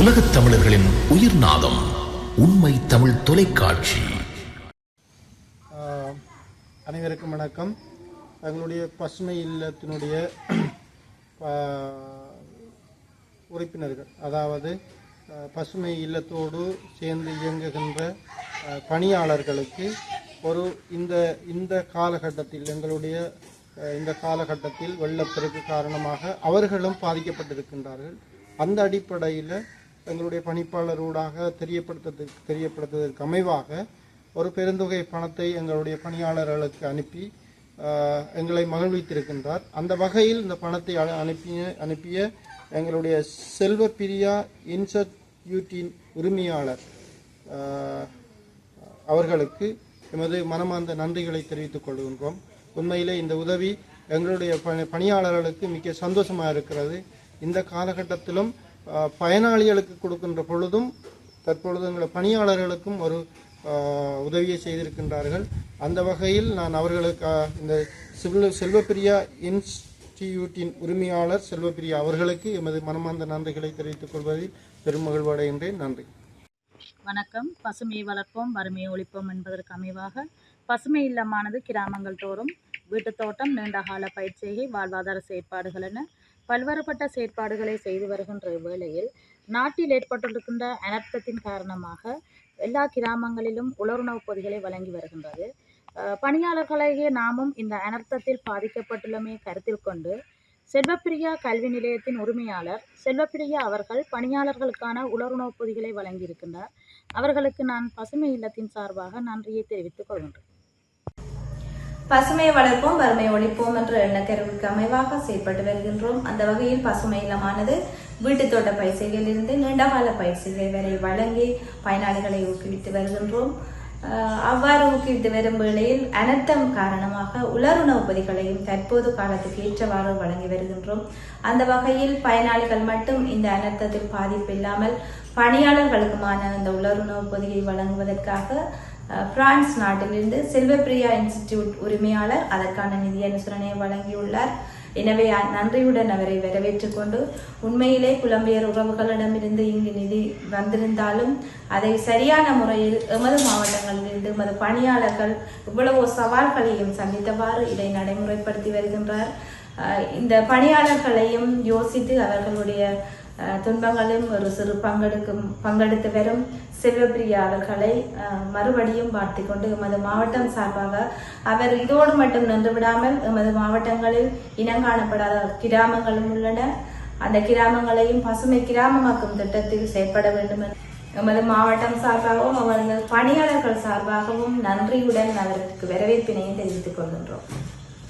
உலகத் தமிழர்களின் உயிர் நாதம் உண்மை தமிழ் தொலைக்காட்சி. அனைவருக்கும் வணக்கம். எங்களுடைய பசுமை இல்லத்தினுடைய உறுப்பினர்கள் அதாவது பசுமை இல்லத்தோடு சேர்ந்து இயங்குகின்ற பணியாளர்களுக்கு ஒரு இந்த இந்த காலகட்டத்தில் எங்களுடைய இந்த காலகட்டத்தில் வெள்ளப்பெருக்கு காரணமாக அவர்களும் பாதிக்கப்பட்டிருக்கின்றார்கள். அந்த அடிப்படையில் எங்களுடைய பணிப்பாளரோடாக தெரியப்படுத்ததற்கு தெரியப்படுத்துவதற்கு அமைவாக ஒரு பெருந்தொகை பணத்தை எங்களுடைய பணியாளர்களுக்கு அனுப்பி எங்களை மகிழ்வித்திருக்கின்றார். அந்த வகையில் இந்த பணத்தை அனுப்பிய அனுப்பிய எங்களுடைய செல்வப்பிரியா இன்ஸ்டியூட்டின் உரிமையாளர் அவர்களுக்கு எமது மனமார்ந்த நன்றிகளை தெரிவித்துக் கொள்கின்றோம். உண்மையிலே இந்த உதவி எங்களுடைய பணி- பணியாளர்களுக்கு மிக சந்தோஷமாக இருக்கிறது. இந்த காலகட்டத்திலும் பயனாளிகளுக்கு கொடுக்கின்ற பொழுதும் தற்பொழுது எங்களை பணியாளர்களுக்கும் ஒரு உதவியை செய்திருக்கின்றார்கள். அந்த வகையில் நான் அவர்களுக்கு இந்த செல்வ செல்வப்பிரியா இன்ஸ்டியூட்டின் உரிமையாளர் செல்வப்பிரியா அவர்களுக்கு எமது மனமார்ந்த நன்றிகளை தெரிவித்துக் கொள்வதில் பெரும் நன்றி. வணக்கம். பசுமையை வளர்ப்போம் வறுமையை ஒழிப்போம் என்பதற்கு அமைவாக பசுமை இல்லமானது கிராமங்கள் தோறும் வீட்டுத் தோட்டம் நீண்டகால பயிற்சிகை வாழ்வாதார செயற்பாடுகள் என பல்வேறுபட்ட செயற்பாடுகளை செய்து வருகின்ற வேளையில் நாட்டில் ஏற்பட்டிருக்கின்ற அனர்த்தத்தின் காரணமாக எல்லா கிராமங்களிலும் உலருணவுப் பொதிகளை வழங்கி வருகின்றது. பணியாளர்களையே பணியாளர்களாகிய நாமும் இந்த அனர்த்தத்தில் பாதிக்கப்பட்டுள்ளமை கருத்தில் கொண்டு செல்வப்பிரியா கல்வி நிலையத்தின் உரிமையாளர் செல்வப்பிரியா அவர்கள் பணியாளர்களுக்கான உலருணவுப் பொதிகளை வழங்கியிருக்கின்றார். அவர்களுக்கு நான் பசுமை இல்லத்தின் சார்பாக நன்றியை தெரிவித்துக் கொள்கின்றேன். பசுமை வளர்ப்போம் வறுமை ஒழிப்போம் என்ற எண்ணக்கருவுக்கு அமைவாக செயல்பட்டு வருகின்றோம். அந்த வகையில் பசுமை இல்லமானது வீட்டுத் தோட்ட பயிற்சிகளிலிருந்து நீண்டகால பயிற்சிகள் வரை வழங்கி பயனாளிகளை ஊக்குவித்து வருகின்றோம். அவ்வாறு ஊக்குவித்து வரும் வேளையில் அனர்த்தம் காரணமாக உலருணவு பொதிகளையும் தற்போது காலத்துக்கு ஏற்றவாறு வழங்கி வருகின்றோம். அந்த வகையில் பயனாளிகள் மட்டும் இந்த அனர்த்தத்தில் பாதிப்பு இல்லாமல் பணியாளர்களுக்குமான இந்த உலருணவு பொதியை வழங்குவதற்காக பிரான்ஸ் நாட்டிலிருந்து செல்வப்பிரியா இன்ஸ்டிடியூட் உரிமையாளர் அதற்கான நிதி அனுசரணையை வழங்கியுள்ளார். எனவே அ- நன்றியுடன் அவரை வரவேற்றுக் கொண்டு உண்மையிலே புலம்பெயர் உறவுகளிடமிருந்து இங்கு நிதி வந்திருந்தாலும் அதை சரியான முறையில் எமது மாவட்டங்களிலிருந்து எமது பணியாளர்கள் இவ்வளவோ சவால்களையும் சந்தித்தவாறு இதை நடைமுறைப்படுத்தி வருகின்றார். இந்த பணியாளர்களையும் யோசித்து அவர்களுடைய துன்பங்களும் ஒரு சிறு பங்கெடுக்கும் பங்கெடுத்து வரும் செல்வப்பிரியா அவர்களை மறுபடியும் வாழ்த்திக் கொண்டு எமது மாவட்டம் சார்பாக அவர் இதோடு மட்டும் நின்று விடாமல் எமது மாவட்டங்களில் இனங்காணப்படாத கிராமங்களும் உள்ளன. அந்த கிராமங்களையும் பசுமை கிராமமாக்கும் திட்டத்தில் செயற்பட வேண்டும் என்று எமது மாவட்டம் சார்பாகவும் அவர்கள் பணியாளர்கள் சார்பாகவும் நன்றியுடன் அவருக்கு வரவேற்பினையும் தெரிவித்துக் கொள்கின்றோம்.